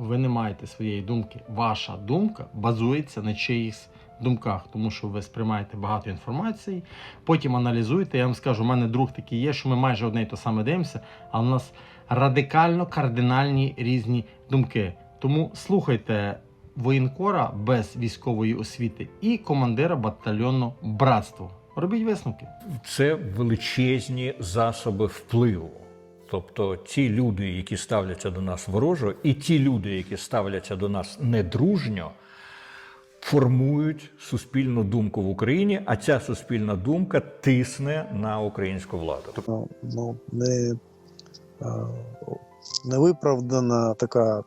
ви не маєте своєї думки. Ваша думка базується на чиїсь думках, тому що ви сприймаєте багато інформації, потім аналізуєте. Я вам скажу, у мене друг такий є, що ми майже одне і те саме дивимося, а у нас радикально кардинальні різні думки. Тому слухайте воєнкора без військової освіти і командира батальйону братство. Робіть висновки. це величезні засоби впливу. Тобто ті люди, які ставляться до нас ворожо, і ті люди, які ставляться до нас недружньо, формують суспільну думку в Україні, а ця суспільна думка тисне на українську владу. ну, ну, не, виправдана невиправдана така,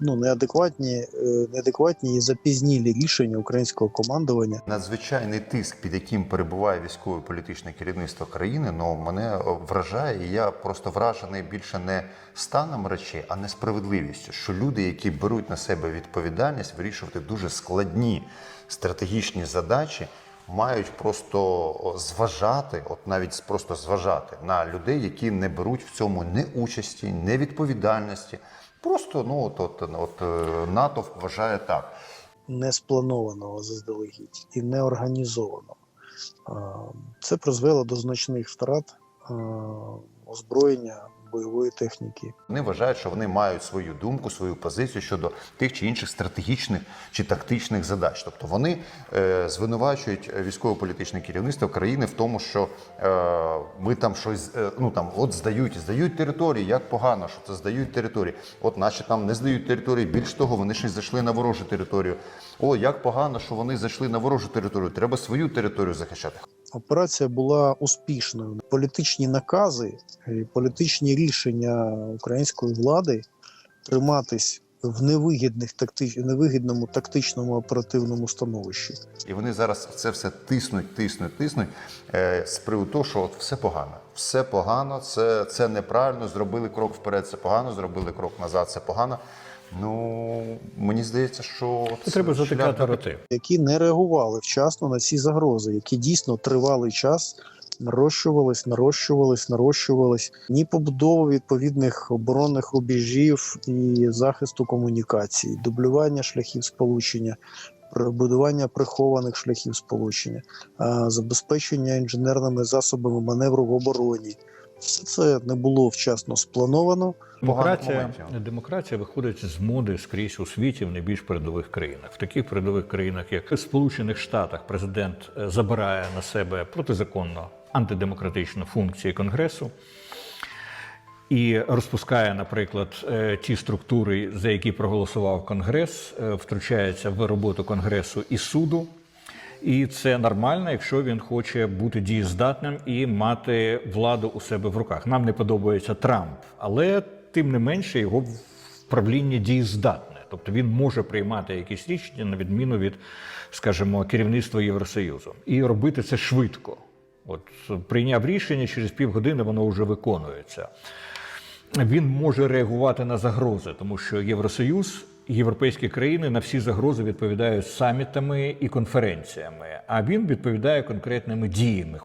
ну, неадекватні, е, неадекватні і запізнілі рішення українського командування. Надзвичайний тиск, під яким перебуває військове політичне керівництво країни, ну мене вражає, і я просто вражений більше не станом речей, а несправедливістю. Що люди, які беруть на себе відповідальність вирішувати дуже складні стратегічні задачі, мають просто зважати, от навіть просто зважати на людей, які не беруть в цьому ні участі, ні відповідальності. Просто ну от, от, от НАТО вважає так. не спланованого заздалегідь і не організованого. Е, Це призвело до значних втрат е, озброєння бойової техніки. Вони вважають, що вони мають свою думку, свою позицію щодо тих чи інших стратегічних чи тактичних задач. Тобто вони е, звинувачують військово-політичне керівництво країни в тому, що е, ми там щось е, ну там от здають, здають території. Як погано, що це здають території. От наші там не здають території. Більш того, вони ще й зайшли на ворожу територію. О, як погано, що вони зайшли на ворожу територію. Треба свою територію захищати. Операція була успішною. Політичні накази, і політичні рішення української влади триматись в невигідних тактич... невигідному тактичному оперативному становищі. І вони зараз це все тиснуть, тиснуть, тиснуть е, з приводу що от все погано. Все погано, це, це неправильно. Зробили крок вперед, це погано, зробили крок назад, це погано. Ну мені здається, що Це треба затикати роти. які не реагували вчасно на ці загрози, які дійсно тривалий час нарощувались, нарощувались, нарощувались. Ні побудови відповідних оборонних рубежів і захисту комунікацій, дублювання шляхів сполучення. Будування прихованих шляхів сполучення, забезпечення інженерними засобами маневру в обороні. Все це не було вчасно сплановано. Демократія, демократія виходить з моди скрізь у світі в найбільш передових країнах. В таких передових країнах, як в Сполучених Штатах, президент е, забирає на себе протизаконно антидемократичну функції Конгресу і розпускає, наприклад, е, ті структури, за які проголосував Конгрес, е, втручається в роботу Конгресу і суду. І це нормально, якщо він хоче бути дієздатним і мати владу у себе в руках. Нам не подобається Трамп, але тим не менше його правління дієздатне. Тобто він може приймати якісь рішення на відміну від, скажімо, керівництва Євросоюзу, і робити це швидко. От прийняв рішення, через півгодини воно вже виконується. Він може реагувати на загрози, тому що Євросоюз, європейські країни на всі загрози відповідають самітами і конференціями, а він відповідає конкретними діями.